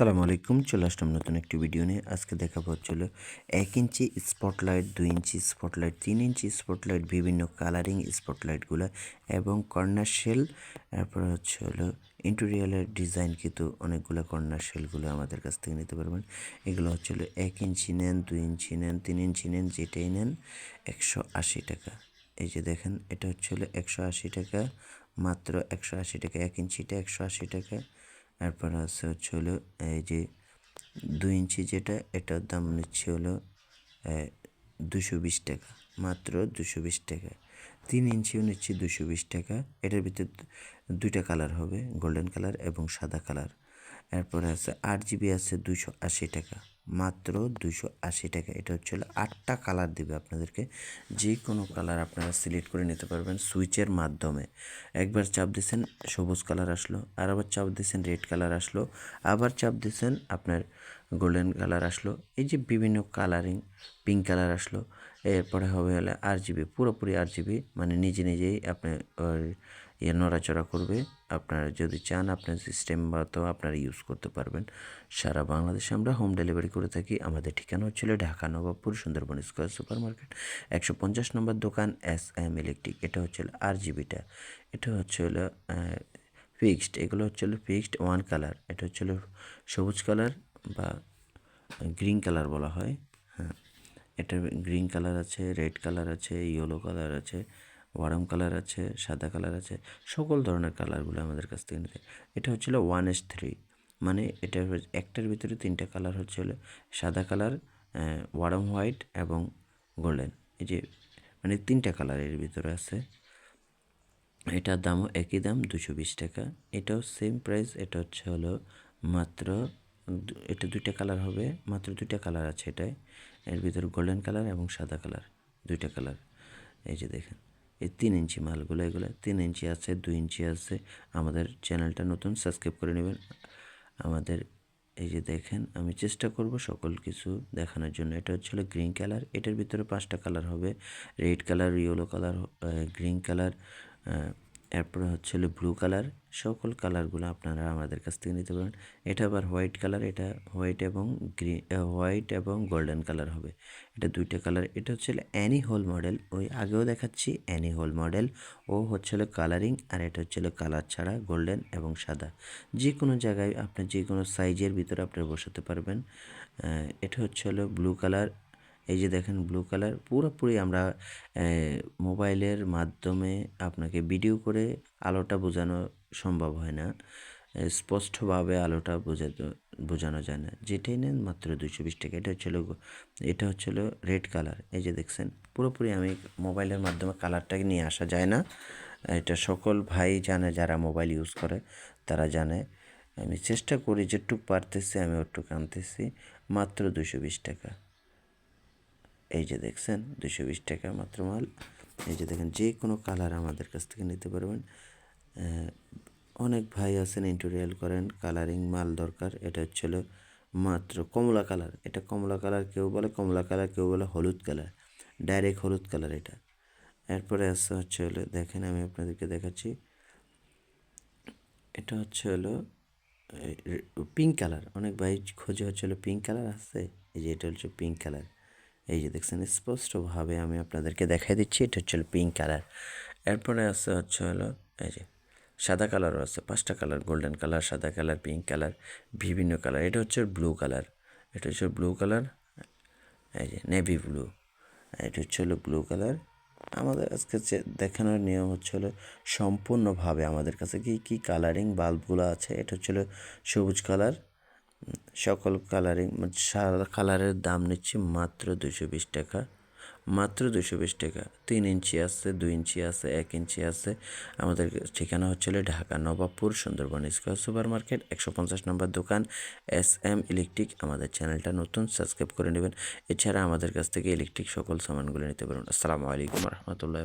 আসসালামু আলাইকুম, চলে আসলাম নতুন একটি ভিডিও নিয়ে। আজকে দেখাবো হচ্ছিল এক ইঞ্চি স্পটলাইট দুই ইঞ্চি স্পটলাইট তিন ইঞ্চি স্পটলাইট বিভিন্ন কালারিং স্পটলাইটগুলো এবং কর্নার শেল তারপর হচ্ছে হলো ইন্টেরিয়ালের ডিজাইন কিন্তু অনেকগুলো কর্নার শেলগুলো আমাদের কাছ থেকে নিতে পারবেন। এগুলো হচ্ছে হলো এক ইঞ্চি নেন, দুই ইঞ্চি নেন, তিন ইঞ্চি নেন, যেটাই নেন, একশো আশি টাকা। এই যে দেখেন, এটা হচ্ছে হলো একশো আশি টাকা, মাত্র একশো আশি টাকা, এক ইঞ্চিটা একশো আশি টাকা। এরপর আছে হচ্ছে হলো, এই যে দুই ইঞ্চি যেটা, এটার দাম নিচ্ছে হলো দুশো বিশ টাকা, মাত্র দুশো বিশ টাকা। তিন ইঞ্চিও নিচ্ছি দুশো বিশ টাকা। এটার ভিতরে দুইটা কালার হবে, গোল্ডেন কালার এবং সাদা কালার। এরপরে আছে আট জিবি আছে দুশো আশি টাকা। মাত্র দুশো আশি টাকা। এটা হচ্ছে আটটা কালার দিবে আপনাদেরকে। যে কোনো কালার আপনারা সিলেক্ট করে নিতে পারবেন সুইচের মাধ্যমে। একবার চাপ দিয়েছেন, সবুজ কালার আসলো। আর আবার চাপ দিয়েছেন রেড কালার আসলো। আবার চাপ দিয়েছেন, আপনার গোল্ডেন কালার আসলো। এই যে বিভিন্ন কালারিং পিঙ্ক কালার আসলো। এরপরে হবে হলে আর জিবি পুরোপুরি আর জিবি মানে নিজে নিজেই আপনি ইয়ে নড়াচড়া করবে। আপনারা যদি চান, আপনার সিস্টেম বা তো আপনারা ইউজ করতে পারবেন। সারা বাংলাদেশে আমরা হোম ডেলিভারি করে থাকি। আমাদের ঠিকানা হচ্ছিল Dhaka Nawabpur Sundarban square super market একশো পঞ্চাশ নম্বর দোকান এস এম ইলেকট্রিক। এটা হচ্ছে আর জিবিটা এটা হচ্ছে হলো ফিক্সড। এগুলো হচ্ছে হলো ফিক্সড ওয়ান কালার। এটা হচ্ছে হলো সবুজ কালার বা গ্রিন কালার বলা হয়। হ্যাঁ এটা গ্রিন কালার আছে, রেড কালার আছে, ইয়েলো কালার আছে, ওয়ারাম কালার আছে, সাদা কালার আছে। সকল ধরনের কালারগুলো আমাদের কাছ থেকে নিতে এটা হচ্ছিল ওয়ান এস থ্রি। মানে এটা একটার ভিতরে তিনটা কালার হচ্ছিল সাদা কালার ওয়ারাম হোয়াইট এবং গোল্ডেন এই যে মানে তিনটা কালারের ভিতরে আছে। এটার দামও একই দাম, দুশো বিশ টাকা। এটাও সেম প্রাইস এটা হচ্ছে হলো মাত্র এটা দুইটা কালার হবে, মাত্র দুইটা কালার আছে এটাই এর ভিতরে গোল্ডেন কালার এবং সাদা কালার দুইটা কালার এই যে দেখেন, এই তিন ইঞ্চি মালগুলো, এগুলো তিন ইঞ্চি আছে, দুই ইঞ্চি আছে। আমাদের চ্যানেলটা নতুন সাবস্ক্রাইব করে নেবেন। আমাদের এই যে দেখেন, আমি চেষ্টা করব সকল কিছু দেখানোর জন্য। এটা হচ্ছে গ্রিন কালার এটার ভিতরে পাঁচটা কালার হবে। Red colour yellow colour green colour এরপরে হচ্ছে হলো ব্লু কালার সকল কালারগুলো আপনারা আমাদের কাছ থেকে নিতে পারেন এটা আবার হোয়াইট কালার এটা হোয়াইট এবং গ্রিন হোয়াইট এবং গোল্ডেন কালার হবে। এটা দুইটা কালার এটা হচ্ছে অ্যানি হোল মডেল ওই আগেও দেখাচ্ছি অ্যানি হোল মডেল ও হচ্ছে হলো কালারিং আর এটা হচ্ছে হলো কালার ছাড়া গোল্ডেন এবং সাদা। যে কোনো জায়গায় আপনি যে কোনো সাইজের ভিতরে আপনারা বসাতে পারবেন। এটা হচ্ছে হলো ব্লু কালার এই যে দেখেন ব্লু কালার পুরোপুরি আমরা মোবাইলের মাধ্যমে আপনাকে ভিডিও করে আলোটা বোঝানো সম্ভব হয় না। স্পষ্টভাবে আলোটা বোঝাতে বোঝানো যায় না। যেটাই নেন মাত্র দুশো বিশ টাকা। এটা হচ্ছিল এটা হচ্ছিল রেড কালার এই যে দেখছেন, পুরোপুরি আমি মোবাইলের মাধ্যমে কালারটাকে নিয়ে আসা যায় না। এটা সকল ভাই জানে, যারা মোবাইল ইউজ করে, তারা জানে। আমি চেষ্টা করি যেটুক পারতেছি, আমি ওটুক আনতেছি। মাত্র দুশো বিশ টাকা। এই যে দেখছেন দুশো বিশ টাকা মাত্র মাল। এই যে দেখেন, যে কোনো কালার আমাদের কাছ থেকে নিতে পারবেন। অনেক ভাই আছেন ইন্টোরিয়াল করেন কালারিং মাল দরকার। এটা হচ্ছিল মাত্র কমলা কালার। এটা কমলা কালার কেউ বলে, কমলা কালার কেউ বলে হলুদ কালার। ডাইরেক্ট হলুদ কালার এটা। এরপরে আসছে হচ্ছে হলো, দেখেন আমি আপনাদেরকে দেখাচ্ছি। এটা হচ্ছে হলো পিঙ্ক কালার। অনেক ভাই খোঁজে হচ্ছে হলো পিঙ্ক কালার আসছে এই যে এটা হচ্ছে পিঙ্ক কালার। এই যে দেখছেন, স্পষ্টভাবে আমি আপনাদেরকে দেখাই দিচ্ছি, এটা হচ্ছে পিঙ্ক কালার এরপরে আছে হচ্ছে হলো, এই যে সাদা কালারও আছে, পাঁচটা কালার গোল্ডেন কালার সাদা কালার পিঙ্ক কালার বিভিন্ন কালার এটা হচ্ছে ব্লু কালার এটা হচ্ছে ব্লু কালার এই যে নেভি ব্লু এটা হচ্ছে হলো ব্লু কালার আমাদের আজকে দেখানোর নিয়ম হচ্ছে হলো সম্পূর্ণভাবে আমাদের কাছে কি, কী কালারিং বাল্বগুলো আছে, এটা হচ্ছে সবুজ কালার সকল কালারিং সাদা কালারের দাম নিচ্ছি মাত্র দুশো বিশ টাকা। মাত্র দুশো বিশ টাকা। তিন ইঞ্চি আছে, দুই ইঞ্চি আছে, এক ইঞ্চি আছে। আমাদের ঠিকানা হচ্ছিল Dhaka Nawabpur, Sundarban square super market, একশো পঞ্চাশ নম্বর দোকান, এস এম ইলেকট্রিক। আমাদের চ্যানেলটা নতুন, সাবস্ক্রাইব করে নেবেন। এছাড়া আমাদের কাছ থেকে ইলেকট্রিক সকল সামানগুলো নিতে পারবেন আসসালামু আলাইকুম রহমতুল্লাহ